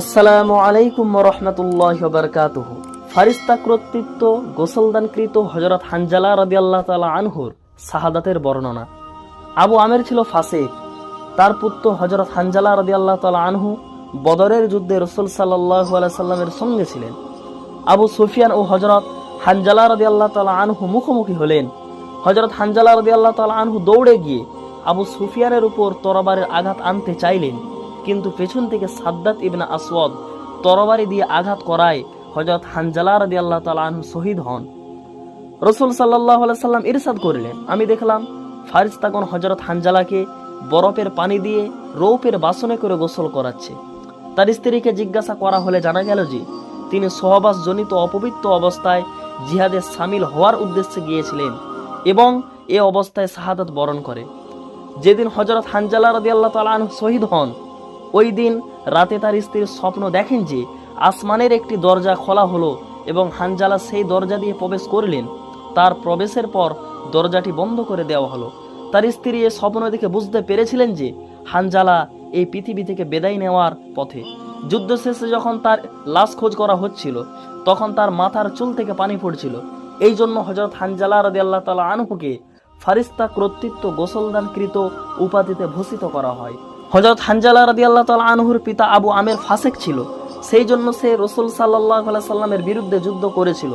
আসসালামু আলাইকুম রহমতুল্লাহ বারকাতুহ। ফারিস্তা কর্তৃত্ব গোসলদানকৃত হজরত হানজালা রবি আল্লাহ তালা আনহুর শাহাদাতের বর্ণনা। আবু আমের ছিল ফাসেক। তার পুত্র হজরত হানজালা রবি আল্লাহ তালা আনহু বদরের যুদ্ধে রসুল সাল্লাহ সাল্লামের সঙ্গে ছিলেন। আবু সুফিয়ান ও হজরত হানজালা রদি আল্লাহ তালা আনহু মুখোমুখি হলেন। হজরত হানজালা রদি আল্লাহ তালা আনহু দৌড়ে গিয়ে আবু সুফিয়ানের উপর তরবারের আঘাত আনতে চাইলেন। কিন্তু পেছন থেকে সাদ্দাত ইবনা আসওয়াদ তরবারি দিয়ে আঘাত করায় হজরত হানজালা রদি আল্লাহ তালা আনহু শহীদ হন। রসুল সাল্লাহ সাল্লাম ইরশাদ করলেন, আমি দেখলাম ফারিস্তাগণ হজরত হানজালাকে বরফের পানি দিয়ে রৌপের বাসনে করে গোসল করাচ্ছে। তার স্ত্রীকে জিজ্ঞাসা করা হলে জানা গেল যে, তিনি সহবাসজনিত অপবিত্র অবস্থায় জিহাদে সামিল হওয়ার উদ্দেশ্যে গিয়েছিলেন এবং এ অবস্থায় শাহাদাত বরণ করে। যেদিন হজরত হানজালা রদি আল্লাহ তালা শহীদ হন ওই দিন রাতে তার স্ত্রীর স্বপ্ন দেখেন যে আসমানের একটি দরজা খোলা হলো এবং হানজালা সেই দরজা দিয়ে প্রবেশ করলেন। তার প্রবেশের পর দরজাটি বন্ধ করে দেওয়া হলো। তার স্ত্রী এ স্বপ্ন দেখে বুঝতে পেরেছিলেন যে হানজালা এই পৃথিবী থেকে বেদায় নেওয়ার পথে। যুদ্ধ শেষে যখন তার লাশ খোঁজ করা হচ্ছিল, তখন তার মাথার চুল থেকে পানি পড়ছিল। এই জন্য হজরত হানজালা রদি আল্লাহ তালা আনহুকে ফারিস্তা কর্তৃত্ব গোসলদানকৃত উপাধিতে ভূষিত করা হয়। হজরত হানজালা রদি আল্লাহ তালা আনহুর পিতা আবু আমের ফাসেক ছিল। সেই জন্য সে রসুল সাল্লাহ সাল্লামের বিরুদ্ধে যুদ্ধ করেছিল।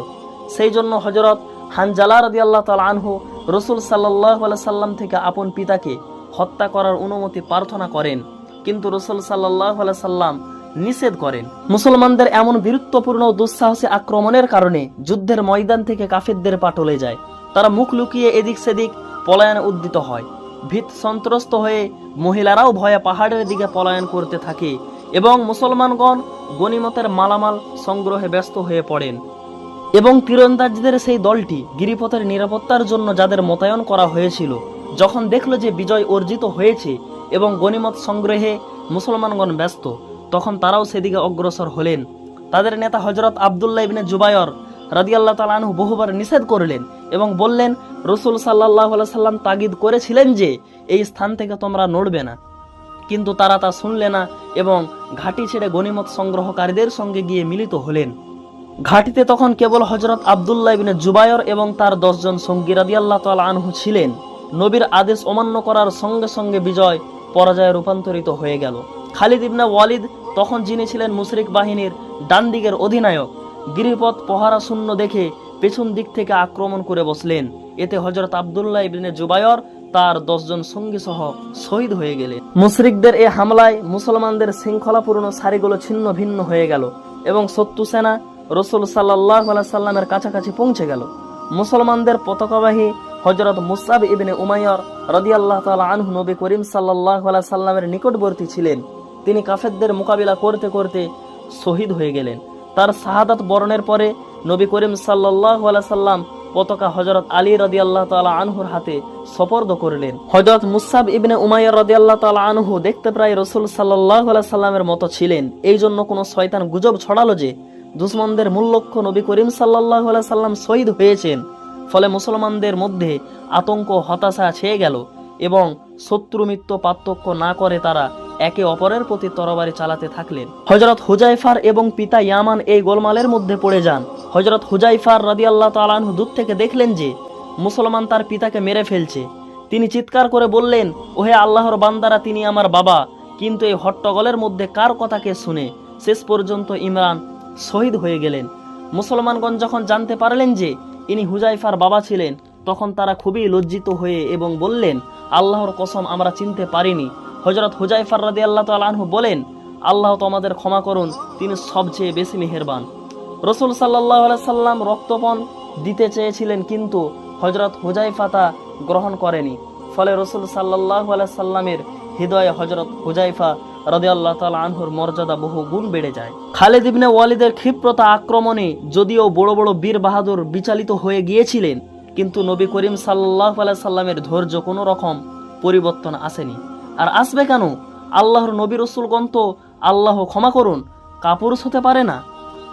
সেই জন্য হজরত হানজালা রদি আল্লাহ তালা আনহু রসুল সাল্লাহ সাল্লাম থেকে আপন পিতাকে হত্যা করার অনুমতি প্রার্থনা করেন। কিন্তু রসুল সাল্লাহ সাল্লাম নিষেধ করেন। মুসলমানদের এমন বীরত্বপূর্ণ দুঃসাহসী আক্রমণের কারণে যুদ্ধের ময়দান থেকে কাফেরদের পা টলে যায়। তারা মুখ লুকিয়ে এদিক সেদিক পলায়নে উদ্দিত হয়। ভীত সন্ত্রস্ত হয়ে মহিলারাও ভয়ে পাহাড়ের দিকে পলায়ন করতে থাকে এবং মুসলমানগণ গনিমতের মালামাল সংগ্রহে ব্যস্ত হয়ে পড়েন। এবং তীরন্দাজদের সেই দলটি গিরিপথের নিরাপত্তার জন্য যাদের মোতায়েন করা হয়েছিল, যখন দেখল যে বিজয় অর্জিত হয়েছে এবং গনিমত সংগ্রহে মুসলমানগণ ব্যস্ত, তখন তারাও সেদিকে অগ্রসর হলেন। তাদের নেতা হজরত আবদুল্লাহ ইবনে জুবায়র রাদিয়াল্লাহ তালানহু বহুবার নিষেধ করলেন এবং বললেন, রসুল সাল্লাহ সাল্লাম তাগিদ করেছিলেন যে, এই স্থান থেকে তোমরা নড়বে না। কিন্তু তারা তা শুনলে না এবং ঘাটি ছেড়ে গনিমত সংগ্রহকারীদের সঙ্গে গিয়ে মিলিত হলেন। ঘাটিতে তখন কেবল হজরত আবদুল্লাহ ইবনে জুবায়র এবং তার দশজন সঙ্গী রাদিয়াল্লাহ তাল আনহু ছিলেন। নবীর আদেশ অমান্য করার সঙ্গে সঙ্গে বিজয় পরাজয়ে রূপান্তরিত হয়ে গেল। খালিদ ইবনে ওয়ালিদ তখন যিনি ছিলেন মুশরিক বাহিনীর ডান দিকের অধিনায়ক, গিরিপথ পহারা শূন্য দেখে পেছন দিক থেকে আক্রমণ করে বসলেন। এতে হজরত আবদুল্লাহ ইবনে জুবায়র তার দশজন সঙ্গী সহ শহীদ হয়ে গেলেন। মুশরিকদের এ হামলায় মুসলমানদের শৃঙ্খলাপূর্ণ সারিগুলো ছিন্ন ভিন্ন হয়ে গেল এবং শত্রু সেনা রসুল সাল্লাহ সাল্লামের কাছাকাছি পৌঁছে গেল। মুসলমানদের পতাকাবাহী হজরত মুসাব ইবনে উমায়র রদি আল্লাহ তালা আনহু নবী করিম সাল্লাহ সাল্লামের নিকটবর্তী ছিলেন। তিনি কাফেরদের মোকাবিলা করতে করতে শহীদ হয়ে গেলেন। তার শাহাদাত বরণের পরে নবী করিম সাল্লাহ সাল্লাম পতাকা হজরত আলী রদি আল্লাহ আনহুর হাতে সপর্দ করলেন। হজরত মুসাব ইবনে উমাইয়ার রদি আল্লাহ তালা আনহু দেখতে প্রায় রসুল সাল্লাহ সাল্লামের মতো ছিলেন। এই জন্য কোনো শয়তান গুজব ছড়ালো যে দুশ্মনদের মূল লক্ষ্য নবী করিম সাল্লাহ সাল্লাম শহীদ হয়েছেন। ফলে মুসলমানদের মধ্যে আতঙ্ক হতাশা ছেয়ে গেল এবং শত্রু মিত্র পার্থক্য না করে তারা একে অপরের প্রতি তরবারি চালাতে থাকলেন। হজরত হুজাইফার এবং পিতা ইয়ামান এই গোলমালের মধ্যে পড়ে যান। হজরত হুজাইফার রাদি আল্লাহ তালানহু দূর থেকে দেখলেন যে মুসলমান তার পিতাকে মেরে ফেলছে। তিনি চিৎকার করে বললেন, ওহে আল্লাহর বান্দারা, তিনি আমার বাবা। কিন্তু এই হট্টগলের মধ্যে কার কথাকে শুনে? শেষ পর্যন্ত ইমরান শহীদ হয়ে গেলেন। মুসলমানগণ যখন জানতে পারলেন যে ইনি হুজাইফার বাবা ছিলেন, তখন তারা খুবই লজ্জিত হয়ে এবং বললেন, আল্লাহর কসম, আমরা চিনতে পারিনি। হজরত হুজাইফার রাদি আল্লাহ তালহু বলেন, আল্লাহ তোমাদের ক্ষমা করুন, তিনি সবচেয়ে বেশি মেহেরবান। রসুল সাল্লাহ সাল্লাম রক্তপণ দিতে চেয়েছিলেন, কিন্তু হজরত হুজাইফা তা গ্রহণ করেনি। ফলে রসুল সাল্লাহ সাল্লামের হৃদয়ে হজরত হুজাইফা রদি আল্লাহ তালা আনহুর মর্যাদা বহু গুণ বেড়ে যায়। খালেদ ইবনে ওয়ালিদের ক্ষিপ্রতা আক্রমণে যদিও বড় বড় বীর বাহাদুর বিচালিত হয়ে গিয়েছিলেন, কিন্তু নবী করিম সাল্লাহ সাল্লামের ধৈর্য কোনো রকম পরিবর্তন আসেনি। আর আসবে কেন? আল্লাহর নবী রসুলগণ তো আল্লাহ ক্ষমা করুন, কাপুরুষ হতে পারে না।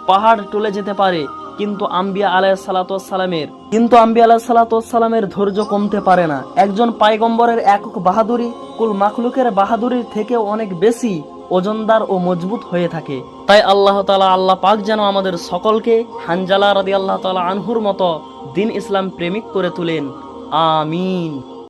পাহাড় টলে যেতে পারে, কিন্তু আম্বিয়া আলাহ সালাতামের কিন্তু আম্বিয়া আলাহ সালাতামের ধৈর্য কমতে পারে না। একজন পায়গম্বরের একক বাহাদুরি কুল মাখলুকের বাহাদুরির থেকেও অনেক বেশি ওজনদার ও মজবুত হয়ে থাকে। তাই আল্লাহ তালা আল্লাহ পাক যেন আমাদের সকলকে হানজালা রাদি আল্লাহ তালা আনহুর মতো দিন ইসলাম প্রেমিক করে তুলেন। আমিন।